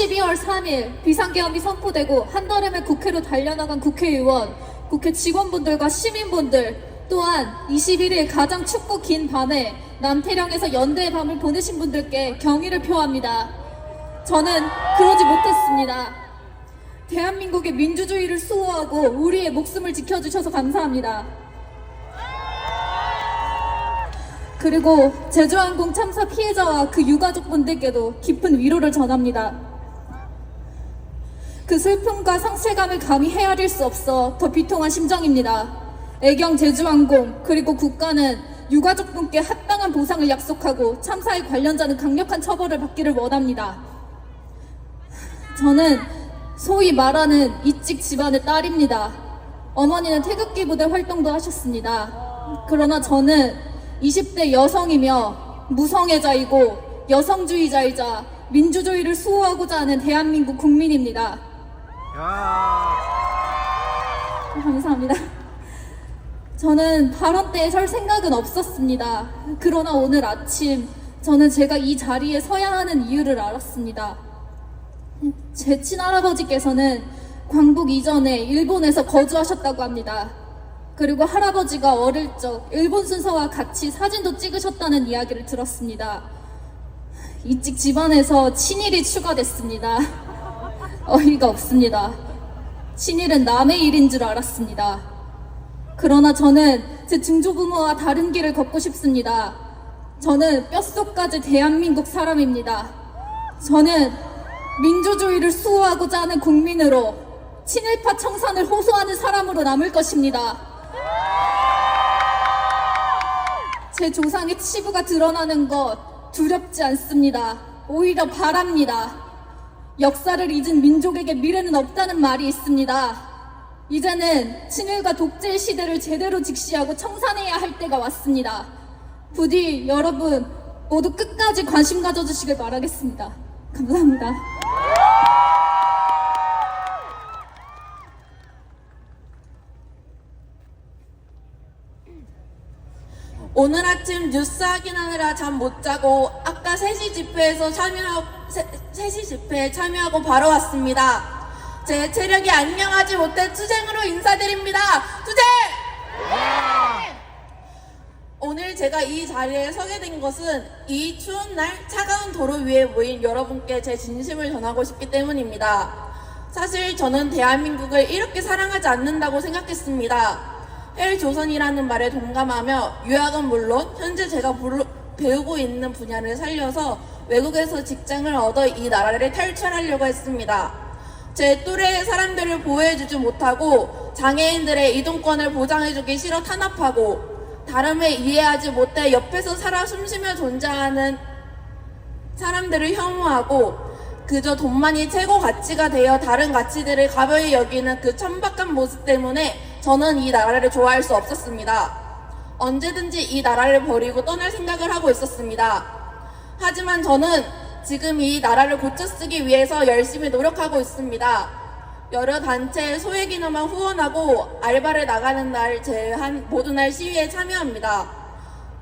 12월 3일 비상계엄이 선포되고 한달음에 국회로 달려나간 국회의원, 국회 직원분들과 시민분들 또한 21일 가장 춥고 긴 밤에 남태령에서 연대의 밤을 보내신 분들께 경의를 표합니다. 저는 그러지 못했습니다. 대한민국의 민주주의를 수호하고 우리의 목숨을 지켜주셔서 감사합니다. 그리고 제주항공 참사 피해자와 그 유가족분들께도 깊은 위로를 전합니다. 그 슬픔과 상실감을 감히 헤아릴 수 없어 더 비통한 심정입니다. 애경 제주항공 그리고 국가는 유가족분께 합당한 보상을 약속하고 참사의 관련자는 강력한 처벌을 받기를 원합니다. 저는 소위 말하는 이직 집안의 딸입니다. 어머니는 태극기 부대 활동도 하셨습니다. 그러나 저는 20대 여성이며 무성애자이고 여성주의자이자 민주주의를 수호하고자 하는 대한민국 국민입니다. 야. 감사합니다. 저는 발언 때설 생각은 없었습니다. 그러나 오늘 아침 저는 제가 이 자리에 서야 하는 이유를 알았습니다. 제 친할아버지께서는 광복 이전에 일본에서 거주하셨다고 합니다. 그리고 할아버지가 어릴 적 일본 순서와 같이 사진도 찍으셨다는 이야기를 들었습니다. 이직 집안에서 친일이 추가됐습니다. 어이가 없습니다. 친일은 남의 일인 줄 알았습니다. 그러나 저는 제 증조부모와 다른 길을 걷고 싶습니다. 저는 뼛속까지 대한민국 사람입니다. 저는 민주주의를 수호하고자 하는 국민으로 친일파 청산을 호소하는 사람으로 남을 것입니다. 제 조상의 치부가 드러나는 것 두렵지 않습니다. 오히려 바랍니다. 역사를 잊은 민족에게 미래는 없다는 말이 있습니다. 이제는 친일과 독재 시대를 제대로 직시하고 청산해야 할 때가 왔습니다. 부디 여러분 모두 끝까지 관심 가져주시길 바라겠습니다. 감사합니다. 오늘 아침 뉴스 확인하느라 잠 못 자고 아까 3시 집회에서 참여하고 3시 집회에 참여하고 바로 왔습니다. 제 체력이 안녕하지 못해 투쟁으로 인사드립니다. 투쟁! 오늘 제가 이 자리에 서게 된 것은 이 추운 날 차가운 도로 위에 모인 여러분께 제 진심을 전하고 싶기 때문입니다. 사실 저는 대한민국을 이렇게 사랑하지 않는다고 생각했습니다. 헬조선이라는 말에 동감하며 유학은 물론 현재 제가 불- 배우고 있는 분야를 살려서 외국에서 직장을 얻어 이 나라를 탈출하려고 했습니다. 제 또래의 사람들을 보호해주지 못하고 장애인들의 이동권을 보장해주기 싫어 탄압하고 다름을 이해하지 못해 옆에서 살아 숨쉬며 존재하는 사람들을 혐오하고 그저 돈만이 최고 가치가 되어 다른 가치들을 가벼이 여기는 그 천박한 모습 때문에 저는 이 나라를 좋아할 수 없었습니다. 언제든지 이 나라를 버리고 떠날 생각을 하고 있었습니다. 하지만 저는 지금 이 나라를 고쳐 쓰기 위해서 열심히 노력하고 있습니다. 여러 단체의 소액이나마 후원하고 알바를 나가는 날 제한 모든 날 시위에 참여합니다.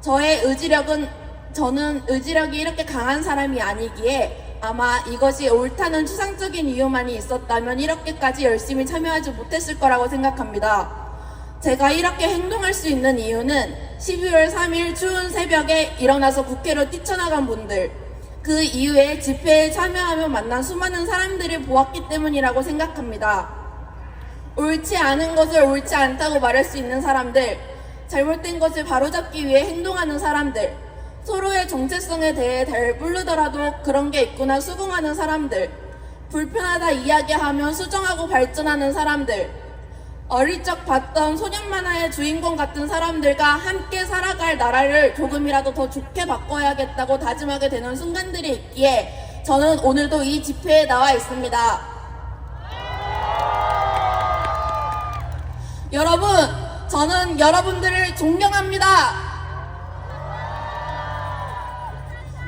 저의 의지력은 저는 의지력이 이렇게 강한 사람이 아니기에 아마 이것이 옳다는 추상적인 이유만이 있었다면 이렇게까지 열심히 참여하지 못했을 거라고 생각합니다. 제가 이렇게 행동할 수 있는 이유는 12월 3일 추운 새벽에 일어나서 국회로 뛰쳐나간 분들, 그 이후에 집회에 참여하며 만난 수많은 사람들을 보았기 때문이라고 생각합니다. 옳지 않은 것을 옳지 않다고 말할 수 있는 사람들, 잘못된 것을 바로잡기 위해 행동하는 사람들, 서로의 정체성에 대해 잘 모르더라도 그런 게 있구나 수긍하는 사람들, 불편하다 이야기하면 수정하고 발전하는 사람들, 어릴 적 봤던 소년 만화의 주인공 같은 사람들과 함께 살아갈 나라를 조금이라도 더 좋게 바꿔야겠다고 다짐하게 되는 순간들이 있기에 저는 오늘도 이 집회에 나와 있습니다. 여러분, 저는 여러분들을 존경합니다.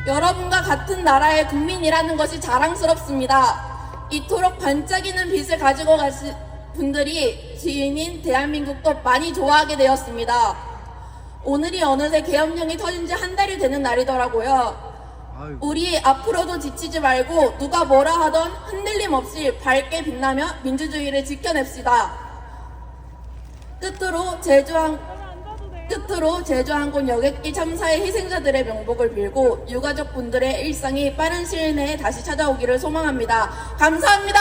여러분과 같은 나라의 국민이라는 것이 자랑스럽습니다. 이토록 반짝이는 빛을 가지고 가신 분들이 지인인 대한민국도 많이 좋아하게 되었습니다. 오늘이 어느새 계엄령이 터진 지 한 달이 되는 날이더라고요. 우리 앞으로도 지치지 말고 누가 뭐라 하던 흔들림 없이 밝게 빛나며 민주주의를 지켜냅시다. 끝으로 제주항 끝으로 제주항공 여객기 참사의 희생자들의 명복을 빌고 유가족 분들의 일상이 빠른 시일 내에 다시 찾아오기를 소망합니다. 감사합니다.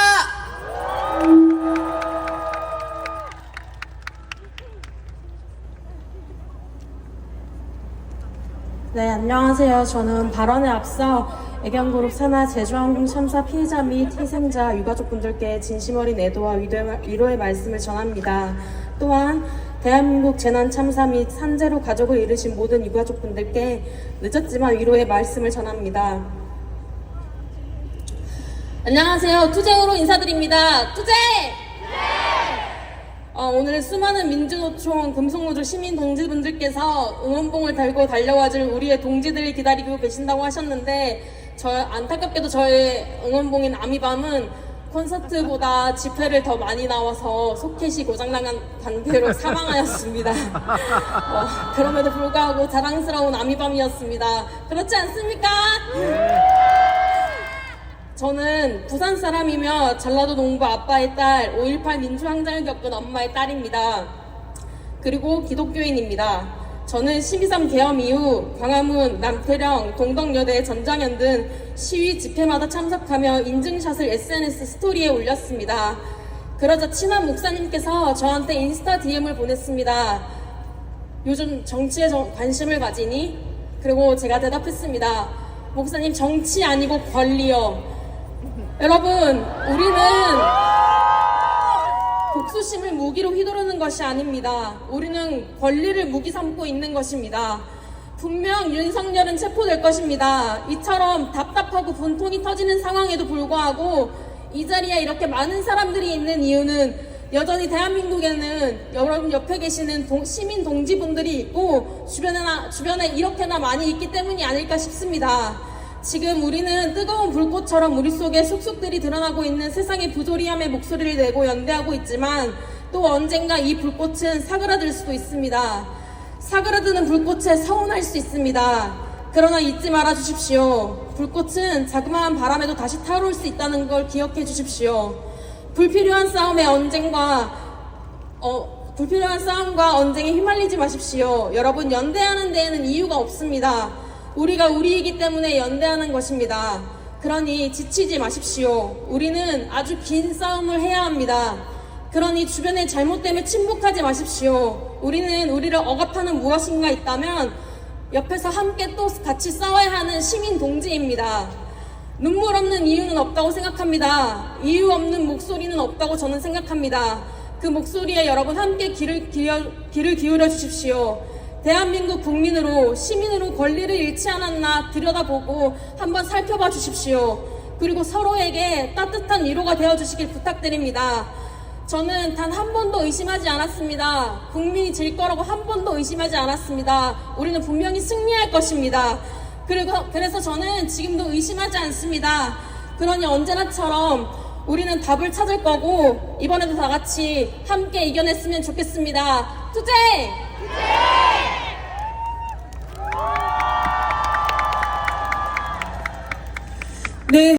네, 안녕하세요. 저는 발언에 앞서 애경그룹 산하 제주항공 참사 피해자 및 희생자 유가족분들께 진심 어린 애도와 위로의 말씀을 전합니다. 또한 대한민국 재난 참사 및 산재로 가족을 잃으신 모든 유가족분들께 늦었지만 위로의 말씀을 전합니다. 안녕하세요. 투쟁으로 인사드립니다. 투쟁! 어, 오늘 수많은 민주노총 금속노조 시민 동지분들께서 응원봉을 달고 달려와줄 우리의 동지들이 기다리고 계신다고 하셨는데 저 안타깝게도 저의 응원봉인 아미밤은 콘서트보다 집회를 더 많이 나와서 소켓이 고장난 관계로 사망하였습니다. 어, 그럼에도 불구하고 자랑스러운 아미밤이었습니다. 그렇지 않습니까? 저는 부산 사람이며 전라도 농부 아빠의 딸, 5.18 민주항쟁을 겪은 엄마의 딸입니다. 그리고 기독교인입니다. 저는 12.3 계엄 이후 광화문, 남태령, 동덕여대, 전장현 등 시위 집회마다 참석하며 인증샷을 SNS 스토리에 올렸습니다. 그러자 친한 목사님께서 저한테 인스타 DM을 보냈습니다. 요즘 정치에 정- 관심을 가지니? 그리고 제가 대답했습니다. 목사님 정치 아니고 권리요. 여러분, 우리는 복수심을 무기로 휘두르는 것이 아닙니다. 우리는 권리를 무기 삼고 있는 것입니다. 분명 윤석열은 체포될 것입니다. 이처럼 답답하고 분통이 터지는 상황에도 불구하고 이 자리에 이렇게 많은 사람들이 있는 이유는 여전히 대한민국에는 여러분 옆에 계시는 동- 시민 동지분들이 있고 주변에나, 주변에 이렇게나 많이 있기 때문이 아닐까 싶습니다. 지금 우리는 뜨거운 불꽃처럼 우리 속에 쑥쑥들이 드러나고 있는 세상의 부조리함의 목소리를 내고 연대하고 있지만 또 언젠가 이 불꽃은 사그라들 수도 있습니다. 사그라드는 불꽃에 서운할 수 있습니다. 그러나 잊지 말아 주십시오. 불꽃은 자그마한 바람에도 다시 타오를 수 있다는 걸 기억해 주십시오. 불필요한 싸움의 언쟁과 어, 불필요한 싸움과 언쟁에 휘말리지 마십시오. 여러분, 연대하는 데에는 이유가 없습니다. 우리가 우리이기 때문에 연대하는 것입니다. 그러니 지치지 마십시오. 우리는 아주 긴 싸움을 해야 합니다. 그러니 주변의 잘못됨에 침묵하지 마십시오. 우리는 우리를 억압하는 무엇인가 있다면 옆에서 함께 또 같이 싸워야 하는 시민 동지입니다. 눈물 없는 이유는 없다고 생각합니다. 이유 없는 목소리는 없다고 저는 생각합니다. 그 목소리에 여러분 함께 귀를, 기울여, 귀를 기울여 주십시오. 대한민국 국민으로 시민으로 권리를 잃지 않았나 들여다보고 한번 살펴봐 주십시오. 그리고 서로에게 따뜻한 위로가 되어 주시길 부탁드립니다. 저는 단 한 번도 의심하지 않았습니다. 국민이 질 거라고 한 번도 의심하지 않았습니다. 우리는 분명히 승리할 것입니다. 그리고 그래서 저는 지금도 의심하지 않습니다. 그러니 언제나처럼 우리는 답을 찾을 거고 이번에도 다 같이 함께 이겨냈으면 좋겠습니다. 투쟁! 네.